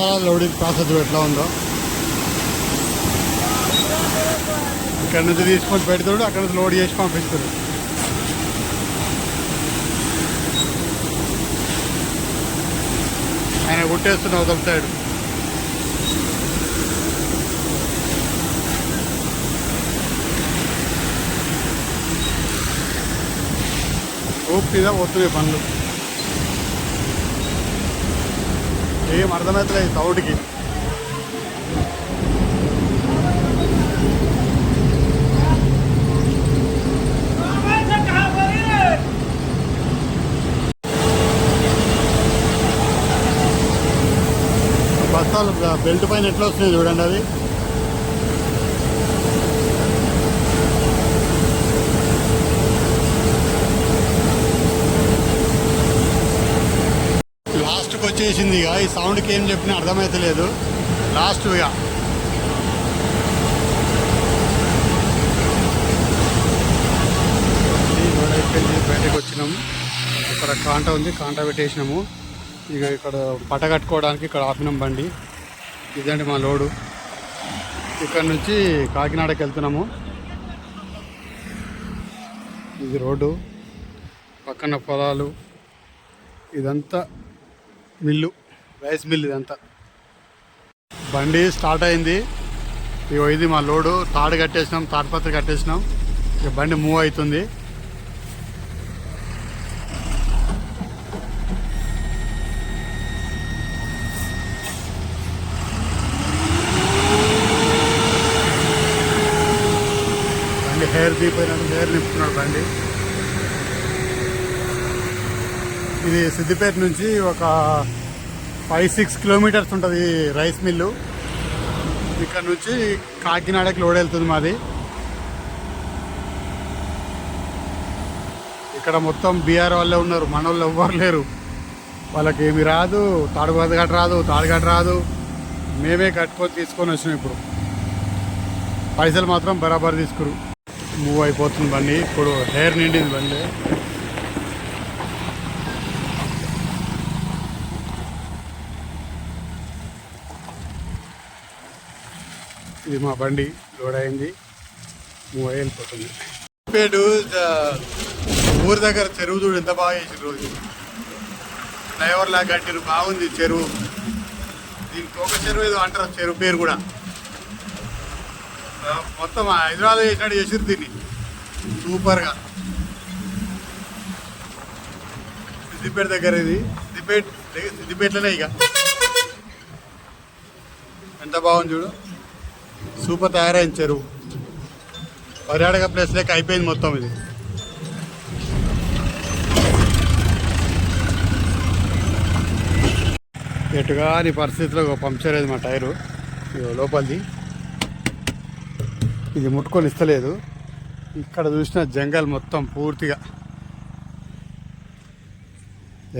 బస్తాల loading process ఎట్లా ఉందో. ఇక్కడ నుంచి తీసుకొని పెడతాడు అక్కడ నుంచి లోడ్ చేసి పంపిస్తాడు. ఆయన కుట్టేస్తున్న అవతల సైడ్. ఓపిగా పోతున్నాయి పనులు ఏం అర్థమవుతలేదు సౌండ్కి బస్తాలు బెల్ట్ పైన ఎట్లా వస్తున్నాయి చూడండి అవి? వచ్చేసింది ఇక. ఈ సౌండ్కి ఏం చెప్పినా అర్థమైతలేదు. లాస్ట్ ఇక ఈ అయిపోయింది. బయటకు వచ్చినాము ఇక్కడ కాంట ఉంది. కాంట పెట్టేసినాము. ఇక ఇక్కడ పట కట్టుకోవడానికి ఇక్కడ ఆపినాం బండి. ఇదండి మా లోడు. ఇక్కడ నుంచి కాకినాడకి వెళ్తున్నాము. ఇది రోడ్డు. పక్కన పొలాలు. ఇదంతా మిల్లు. రైస్ మిల్ ఇదంతా. బండి స్టార్ట్ అయింది. ఇగో ఇది మా లోడు. తాడు కట్టేసినాం తాడుపత్రి కట్టేసినాం. ఇక బండి మూవ్ అవుతుంది. బండి హెయిర్ దీపోయినాడు హెయిర్ నింపుతున్నాడు బండి. ఇది సిద్దిపేట నుంచి ఒక ఫైవ్ సిక్స్ కిలోమీటర్స్ ఉంటుంది రైస్ మిల్లు ఇక్కడ నుంచి కాకినాడకి లోడ్ వెళ్తుంది మాది. ఇక్కడ మొత్తం బీఆర్ వాళ్ళే ఉన్నారు మన వాళ్ళు ఎవ్వరు లేరు. వాళ్ళకి ఏమి రాదు తాడు గట్ట రాదు తాడుగట్ట రాదు. మేమే కట్టుకొని తీసుకొని వచ్చినాం ఇప్పుడు. పైసలు మాత్రం బరాబర్ తీసుకురు. మూవ్ అయిపోతుంది బండి ఇప్పుడు హెయిర్ నిండింది బండి. ఇది మా బండి లోడ్ అయింది. మూవ్ అయ్యి వెళ్ళిపోతుంది ఊరి దగ్గర చెరువు చూడు ఎంత బాగా వేసిన రోజు. డ్రైవర్లా లాగా కట్టిరు బాగుంది చెరువు. దీనికి ఒక చెరువు ఏదో అంటారు చెరువు పేరు కూడా. మొత్తం హైదరాబాద్ చేసినట్టు చేసిరు దీన్ని. సూపర్గా. సిద్దిపేట దగ్గర ఇది. సిద్దిపేట సిద్దిపేటలోనే ఇక. ఎంత బాగుంది చూడు. సూపర్ తయారైంది చెరువు పర్యాటక ప్లేస్ లెక్క అయిపోయింది మొత్తం ఇది. ఎటుగాని పరిస్థితిలో ఒక పంక్చర్ అయింది మా టైరు. ఇదిగో లోపలిది. ఇది ముట్టుకొని ఇస్తలేదు. ఇక్కడ చూసిన జంగల్ మొత్తం పూర్తిగా.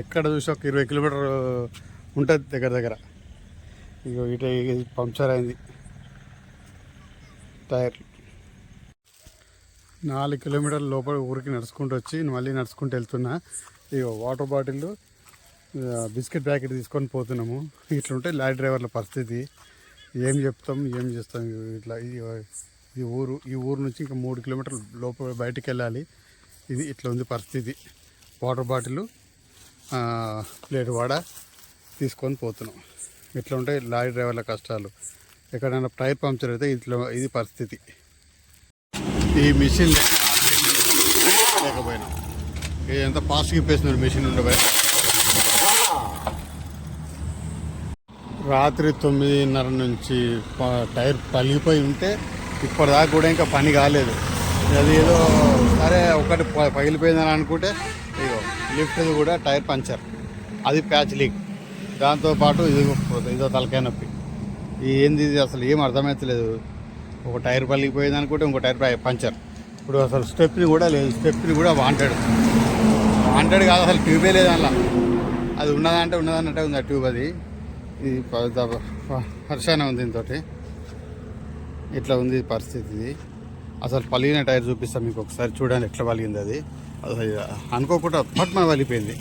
ఎక్కడ చూసి ఒక ఇరవై కిలోమీటర్ ఉంటుంది దగ్గర దగ్గర. ఇగో ఇట పంచర్ పంక్చర్ అయింది. టైర్ నాలుగు కిలోమీటర్ల లోపల ఊరికి నడుచుకుంటూ వచ్చి మళ్ళీ నడుచుకుంటూ వెళ్తున్నా. ఇక వాటర్ బాటిల్ బిస్కెట్ ప్యాకెట్ తీసుకొని పోతున్నాము. ఇట్లుంటే లారీ డ్రైవర్ల పరిస్థితి. ఏం చెప్తాం ఏం చేస్తాం ఇట్లా ఈ- ఈ ఊరు ఈ ఊరు నుంచి ఇంకా మూడు కిలోమీటర్ల లోపల బయటికి వెళ్ళాలి. ఇది ఇట్లా ఉంది పరిస్థితి. వాటర్ బాటిల్ ప్లేట్ వాడ తీసుకొని పోతున్నాం. ఇట్లా ఉంటాయి లారీ డ్రైవర్ల కష్టాలు. ఎక్కడైనా టైర్ పంక్చర్ అయితే ఇంట్లో ఇది పరిస్థితి. ఈ మిషన్ లేకపోయినా. ఇది ఎంత ఫాస్ట్గా ఇప్పేస్తున్నారు మిషన్ ఉండబోయే రాత్రి తొమ్మిదిన్నర నుంచి టైర్ పలిగిపోయి ఉంటే ఇప్పటిదాకా కూడా ఇంకా పని కాలేదు. అది ఏదో సరే ఒకటి పగిలిపోయిందని అనుకుంటే ఇగో లిఫ్ట్ కూడా టైర్ పంచర్ అది ప్యాచ్ లీక్. దాంతోపాటు ఇది ఇదో తలకాయ నొప్పి. ఏంది ఇది? అసలు ఏం అర్థమవుతలేదు ఒక టైర్ పలిగిపోయింది అనుకుంటే ఇంకో టైర్ పంచర్. ఇప్పుడు అసలు స్టెప్ని కూడా లేదు. స్టెప్ని కూడా వాంటెడ్. వాంటెడ్ కాదు అసలు ట్యూబే లేదు అందులో. అది ఉన్నదంటే ఉన్నదన్నట్టే ఉంది ఆ ట్యూబ్ అది. ఇది ప- ఉంది దీంతో ఇట్లా ఉంది పరిస్థితి ఇది. అసలు పలిగిన టైర్ చూపిస్తాను మీకు ఒకసారి. చూడండి ఎట్లా పలిగింది అది. అసలు అనుకోకుండా పట్మ పలిపోయింది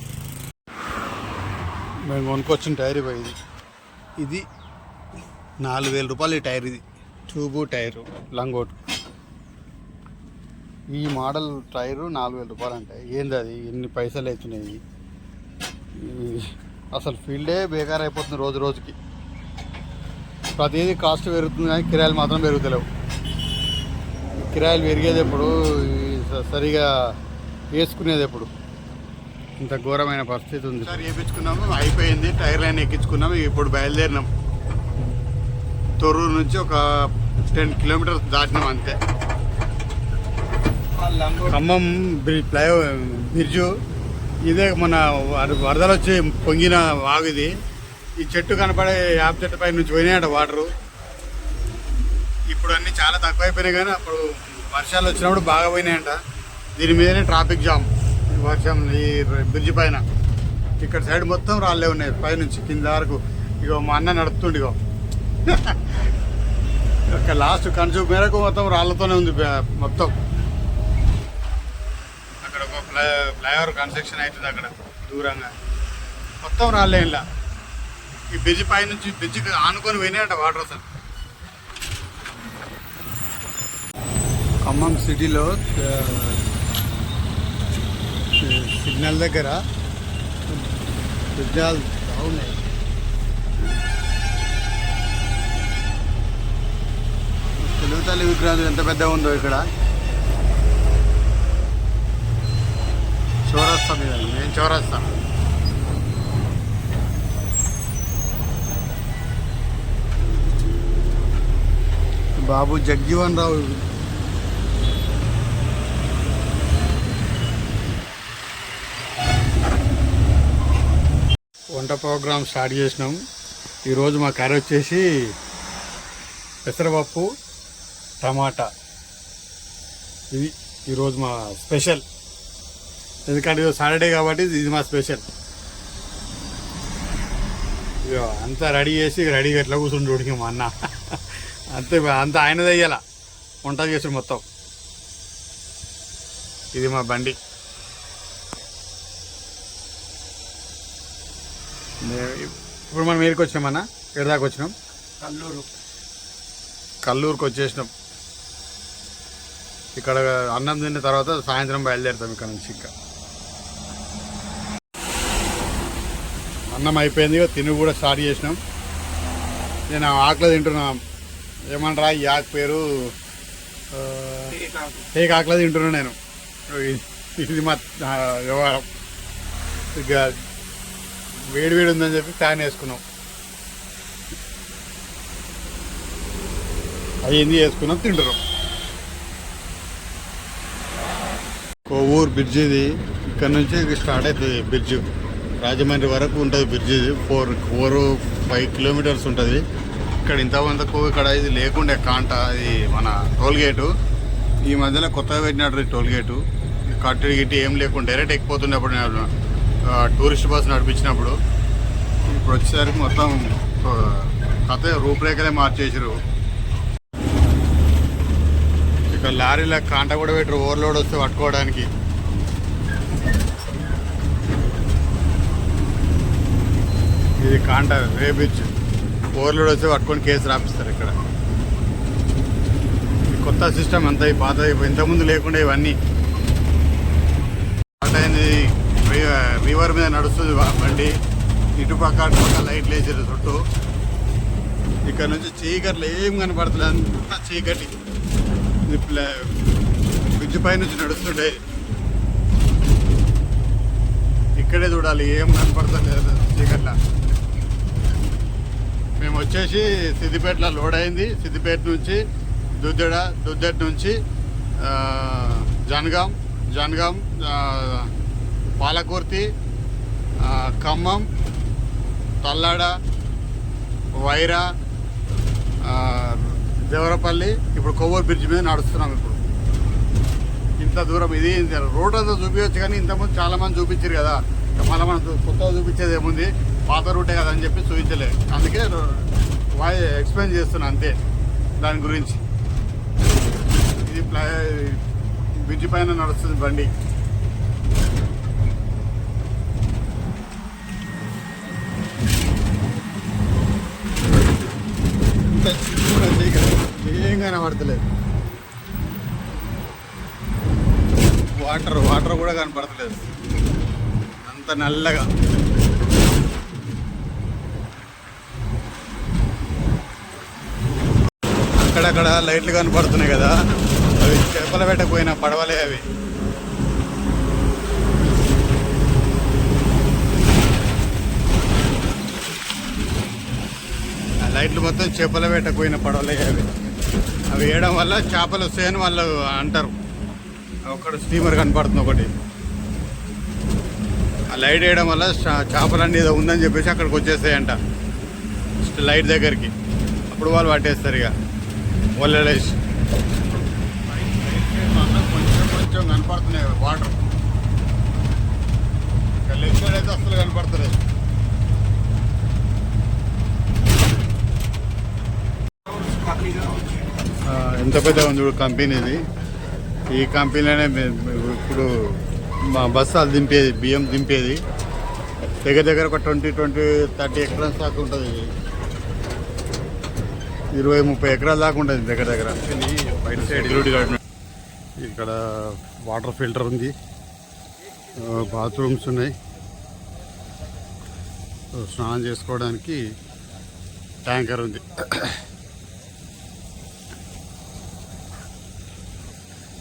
మేము కొనుక్కొచ్చిన టైర్ పోయింది ఇది నాలుగు వేల రూపాయలు ఈ టైర్ ఇది. ట్యూబు టైరు లంగోట్. ఈ మోడల్ టైరు నాలుగు వేల రూపాయలు అంటే ఏంది అది? ఎన్ని పైసలు అవుతున్నాయి? అసలు ఫీల్డే బేకార్ అయిపోతుంది రోజు రోజుకి. ప్రతిదీ కాస్ట్ పెరుగుతుంది కానీ కిరాయిలు మాత్రం పెరుగుతలేవు. కిరాయిలు పెరిగేది ఎప్పుడు? సరిగా వేసుకునేది ఎప్పుడు? ఇంత ఘోరమైన పరిస్థితి ఉంది. సార్ వేయించుకున్నాము అయిపోయింది. టైర్ లైన్ ఎక్కించుకున్నాము ఇప్పుడు బయలుదేరినాం. తొర్రూరు నుంచి ఒక టెన్ కిలోమీటర్స్ దాటినాం అంతే. ఖమ్మం బ్రి- ఫ్లైఓవర్ బ్రిడ్జు. ఇదే మన వరదలు వచ్చి పొంగిన వాగు ఇది. ఈ చెట్టు కనపడే యాప చెట్టు పై నుంచి పోయినాయట వాటరు. ఇప్పుడు అన్నీ చాలా తక్కువైపోయినాయి కానీ అప్పుడు వర్షాలు వచ్చినప్పుడు బాగా పోయినాయంట దీని మీదనే ట్రాఫిక్ జామ్ ఈ వర్షం ఈ బ్రిడ్జి పైన. ఇక్కడ సైడ్ మొత్తం రాళ్ళే ఉన్నాయి పైనుంచి కింద వరకు. ఇగో మా అన్న నడుపుతుండు ఇగో. లాస్ట్ కన్సూప్ మేరకు మొత్తం రాళ్ళతోనే ఉంది మొత్తం. అక్కడ ఒక ఫ్లై ఫ్లైఓవర్ కన్స్ట్రక్షన్ అవుతుంది అక్కడ దూరంగా. మొత్తం రాళ్ళే ఇలా ఈ బ్రిడ్జ్ పై నుంచి బ్రిడ్జ్ ఆనుకొని పోయినాయంట వాటర్ అసలు. ఖమ్మం సిటీలో సిగ్నల్ దగ్గర సిగ్నల్ బాగున్నాయి. తెలుగు తల్లి విగ్రహం ఎంత పెద్దగా ఉందో ఇక్కడ. చౌరస్తా మీద నేను చౌరస్తా. బాబు జగ్జీవన్ రావు. వంట ప్రోగ్రామ్ స్టార్ట్ చేసినాం. ఈరోజు మా కర్రీ వచ్చేసి పెసరపప్పు టమాటా. ఇది ఈరోజు మా స్పెషల్. ఎందుకంటే ఇది సాటర్డే కాబట్టి ఇది మా స్పెషల్. ఇక అంతా రెడీ చేసి రెడీగా ఎట్లా కూర్చుండి ఉడికి మా అన్న. అంతే అంతా ఆయనది అయ్యాల వంట చేసి మొత్తం. ఇది మా బండి. ఇప్పుడు మనం ఏరికి వచ్చినామన్నా ఎక్కడి దాకా వచ్చినాం? కల్లూరు. కల్లూరుకి వచ్చేసినాం. ఇక్కడ అన్నం తిన్న తర్వాత సాయంత్రం బయలుదేరుతాం ఇక్కడ నుంచి ఇంకా. అన్నం అయిపోయింది తిని కూడా స్టార్ట్ చేసినాం. నేను ఆకలి తింటున్నా. ఏమంటారా ఈ ఆకు పేరు? టేక్ ఆకలి తింటున్నా నేను. ఇది- మా వ్యవహారం. ఇక వేడి వేడి ఉందని చెప్పి ఫ్యాన్ వేసుకున్నాం. అయ్యింది వేసుకున్నాం తింటున్నాం. కోవూరు బ్రిడ్జ్ ఇది ఇక్కడ నుంచి స్టార్ట్ అవుతుంది బ్రిడ్జ్. రాజమండ్రి వరకు ఉంటుంది బ్రిడ్జ్ ఇది ఫోర్ ఫోర్ ఫైవ్ కిలోమీటర్స్ ఉంటుంది. ఇక్కడ ఇంతమందికు ఇక్కడ ఇది లేకుండే కాంట ఇది మన టోల్ గేటు. ఈ మధ్యలో కొత్తగా పెట్టినట్టు టోల్ గేటు. కట్టు గిట్టి ఏం లేకుండా డైరెక్ట్ ఎక్కిపోతుండేప్పుడు నేను టూరిస్ట్ బస్ నడిపించినప్పుడు. ఇప్పుడు వచ్చేసరికి మొత్తం కథ రూపురేఖలే మార్చేసారు ఇక లారీల కాంట కూడా పెట్టరు ఓవర్లోడ్ వస్తే పట్టుకోవడానికి. ఇది కాంట రేబిచ్ ఓవర్లోడ్ వస్తే పట్టుకొని కేసు రాపిస్తారు ఇక్కడ. కొత్త సిస్టమ్ అంతా పాత ఇంతకుముందు లేకుండా ఇవన్నీ. స్టార్ట్ రివర్ మీద నడుస్తుంది బండి. ఇటుపక్క అటుపక్క లైట్లు వేసారు చుట్టూ. ఇక్కడ నుంచి చీకట్లు ఏం కనపడతలేదు అంతా చీకటి. బ్రిడ్జ్ పై నుంచి నడుస్తుండే ఇక్కడే చూడాలి ఏం కనపడతలేదు చీకట్ల. మేము వచ్చేసి సిద్దిపేటలో లోడ్ అయింది. సిద్దిపేట నుంచి దుద్దెడ దుద్దెడ నుంచి జనగాం జనగాం పాలకుర్తి ఖమ్మం తల్లాడ వైరా దేవరపల్లి ఇప్పుడు కొవ్వూరు బ్రిడ్జ్ మీద నడుస్తున్నాం ఇప్పుడు. ఇంత దూరం ఇది రోడ్ అంతా చూపించవచ్చు కానీ ఇంతకుముందు చాలామంది చూపించారు కదా. మళ్ళీ మనం కొత్తగా చూపించేది ఏముంది? పాత రూటే కదా అని చెప్పి చూపించలే. అందుకే వాయి ఎక్స్ప్లెయిన్ చేస్తున్నా అంతే దాని గురించి. ఇది ప్లా బ్రిడ్జ్ పైన నడుస్తుంది బండి. ఉంటాయి ఏం కనబడతలేదు. వాటర్ వాటర్ కూడా కనపడతలేదు అంత నల్లగా. అక్కడక్కడ లైట్లు కనపడుతున్నాయి కదా. అవి చేపల పెట్టకపోయిన పడవలే అవి. ఆ లైట్లు మొత్తం చేపల పెట్టకపోయిన పడవలే అవి. అవి వేయడం వల్ల చేపలు వస్తాయని వాళ్ళు అంటారు. ఒకటి స్టీమర్ కనపడుతుంది ఒకటి. ఆ లైట్ వేయడం వల్ల చా- చేపలన్నీ ఏదో ఉందని చెప్పేసి అక్కడికి వచ్చేస్తాయంట. ఫస్ట్ లైట్ దగ్గరికి. అప్పుడు వాళ్ళు పట్టేస్తారు ఇక. వల్లేసి కొంచెం కొంచెం కనపడుతున్నాయి వాటర్. లెఫ్ట్ సైడ్ అయితే అసలు కనపడతలేదు. ఆ, ఎంత పెద్ద ఉంది చూడు కంపెనీ ఇది ఈ కంపెనీలోనే మేము ఇప్పుడు మా బస్సాలు దింపేది బియ్యం దింపేది. దగ్గర దగ్గర ఒక ట్వంటీ ట్వంటీ థర్టీ ఎకరాల దాకా ఉంటుంది ఇది. ఇరవై ముప్పై ఎకరాల దాకా ఉంటుంది దగ్గర దగ్గర. బయట సైడ్ ఇక్కడ వాటర్ ఫిల్టర్ ఉంది. బాత్రూమ్స్ ఉన్నాయి. స్నానం చేసుకోవడానికి ట్యాంకర్ ఉంది.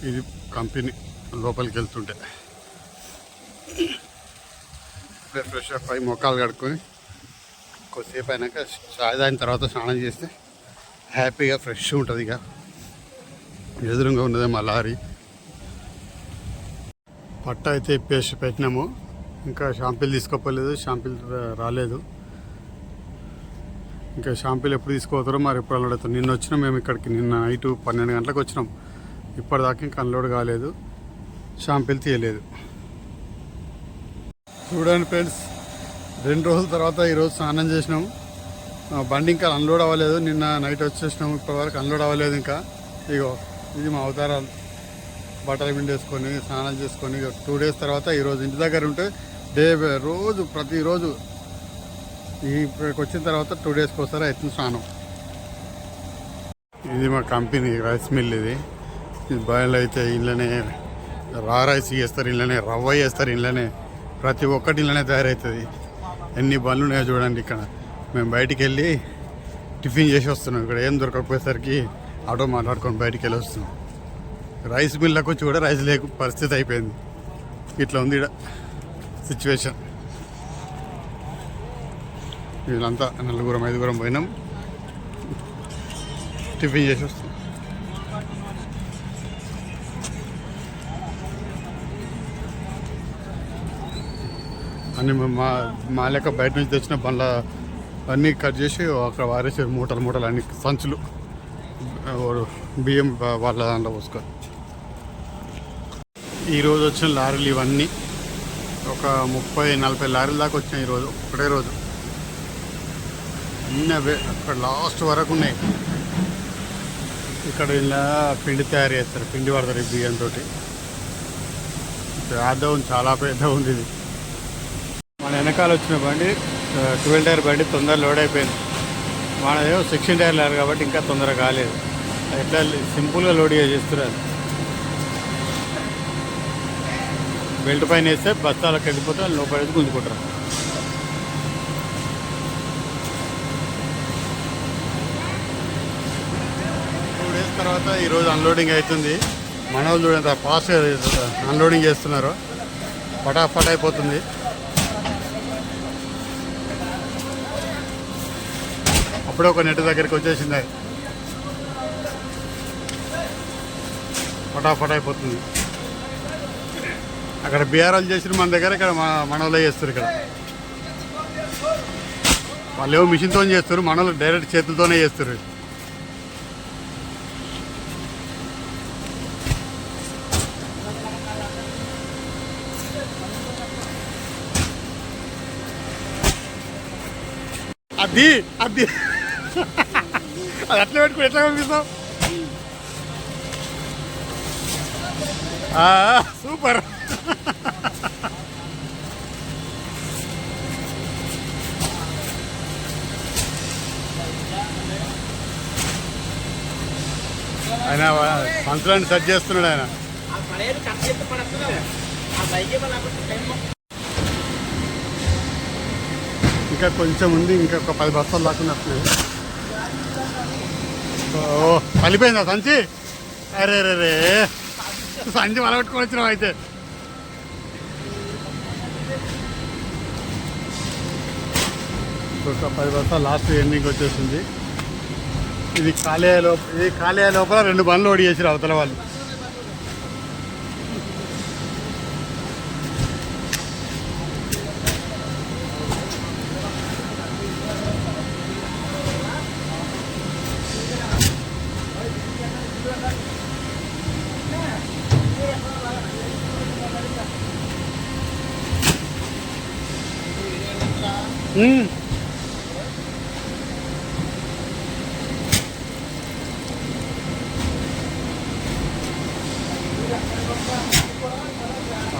ఇది కంపెనీ లోపలికి వెళ్తుంటే. ఇప్పుడే ఫ్రెష్ అప్ అయి మొక్కలు కడుక్కొని కొద్దిసేపు అయినాక చాయ్ దాని తర్వాత స్నానం చేస్తే హ్యాపీగా ఫ్రెష్ ఉంటుంది ఇక. ఎదురుగా ఉన్నదే మా లారీ. పట్ట అయితే ఇప్పేసి పెట్టినాము. ఇంకా షాంపిల్ తీసుకోపోలేదు షాంపిల్ రాలేదు. ఇంకా షాంపిల్ ఎప్పుడు తీసుకోతారో మరి ఎప్పుడు అన్లోడ్ నిన్న వచ్చినాం మేము ఇక్కడికి నిన్న నైట్ పన్నెండు గంటలకు వచ్చినాం. ఇప్పటిదాకా ఇంకా అన్లోడ్ కాలేదు. షాంపిల్ తీయలేదు. చూడండి ఫ్రెండ్స్ రెండు రోజుల తర్వాత ఈరోజు స్నానం చేసినాం. బండి ఇంకా అన్లోడ్ అవ్వలేదు. నిన్న నైట్ వచ్చేసినాం ఇప్పటివరకు అన్లోడ్ అవ్వలేదు ఇంకా. ఇగో ఇది మా అవతారాలు బట్టలు పిండేసుకొని స్నానం చేసుకొని టూ డేస్ తర్వాత ఈరోజు ఇంటి దగ్గర ఉంటే డే రోజు ప్రతిరోజు ఇక్కడికి వచ్చిన తర్వాత టూ డేస్కి ఒకసారి అవుతుంది స్నానం. ఇది మా కంపెనీ రైస్ మిల్ ఇది. బాయిల్ అయితే ఇళ్ళనే రా రైస్ చేస్తారు ఇళ్ళనే రవ్వ చేస్తారు ఇళ్ళనే ప్రతి ఒక్కటి ఇళ్ళనే తయారవుతుంది. ఎన్ని బండ్లు ఉన్నాయో చూడండి ఇక్కడ. మేము బయటికి వెళ్ళి టిఫిన్ చేసి వస్తున్నాం. ఇక్కడ ఏం దొరకకపోయేసరికి ఆటో మాట్లాడుకొని బయటికి వెళ్ళి వస్తున్నాం. రైస్ మిల్లకు వచ్చి కూడా రైస్ లేక పరిస్థితి అయిపోయింది. ఇట్లా ఉంది ఇక్కడ సిచ్యువేషన్. వీళ్ళంతా నలుగురం ఐదుగురం పోయినాం. టిఫిన్ చేసి వస్తున్నాం. అన్ని మా- మా లెక్క బయట నుంచి తెచ్చిన బండ్ల అన్నీ కట్ చేసి అక్కడ వారేసారు మూటలు మూటలు అన్ని సంచులు బియ్యం వాళ్ళ దాంట్లో పోసుకో ఈరోజు వచ్చిన లారీలు ఇవన్నీ ఒక ముప్పై నలభై లారీల దాకా వచ్చినాయి ఈరోజు ఒకటే రోజు. అన్నీ అవే అక్కడ లాస్ట్ వరకు ఉన్నాయి. ఇక్కడ ఇలా పిండి తయారు చేస్తారు పిండి పడతారు ఈ బియ్యంతో పెద్ద ఉంది చాలా పెద్ద ఉంది ఇది. మన వెనకాల వచ్చిన బండి ట్వెల్వ్ టైర్ బండి తొందర లోడ్ అయిపోయింది. మనదేమో సిక్స్టీన్ టైర్ లేరు కాబట్టి ఇంకా తొందర కాలేదు. ఎట్లా సింపుల్గా లోడ్ చేస్తున్నారు. బెల్ట్ పైన వేస్తే బస్తాలకు వెళ్ళిపోతే లోపల గుంజుకుంటారు. టూ డేస్ తర్వాత ఈరోజు అన్లోడింగ్ అవుతుంది. మన వాళ్ళు చూడంత ఫాస్ట్ అన్లోడింగ్ చేస్తున్నారు. పటాఫట్ అయిపోతుంది. అప్పుడే ఒక నెట్ దగ్గరికి వచ్చేసింది. అది. ఫటాఫట్ అయిపోతుంది. అక్కడ బీఆర్ఎల్ చేసిన మన దగ్గర ఇక్కడ మన మనలో చేస్తారు ఇక్కడ. వాళ్ళు ఏమో మిషన్తో చేస్తారు మనలు డైరెక్ట్ చేతులతోనే చేస్తారు. అది అది. అది అట్లా పెట్టుకుని ఎట్లా ఆ, సూపర్. ఆయన సంచులను సెట్ చేస్తున్నాడు ఆయన. ఆ పడేది కట్ చేస్తే పడుతున్నావు ఆ బైక్ టైం ఇంకా కొంచెం ఉంది ఇంకా ఒక పది బస్తాలు దాకా వస్తున్నాయి పలిపోయిందా సంచి? అరే రే రే. సంచి వలగొట్టుకొని వచ్చినావు అయితే. ఒక పది బస్తాలు లాస్ట్ ఎండింగ్ వచ్చేసింది. ఇది కాలేయ లోపల ఇది కాలేయ లోపల రెండు బండ్లు ఓడి చేసిరు అవతల వాళ్ళు.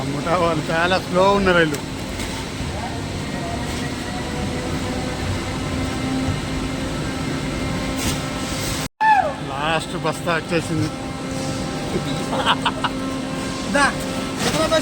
అమ్ముటా వాళ్ళు చాలా స్లో ఉన్నారు వీళ్ళు. లాస్ట్ బస్తా వచ్చేసింది.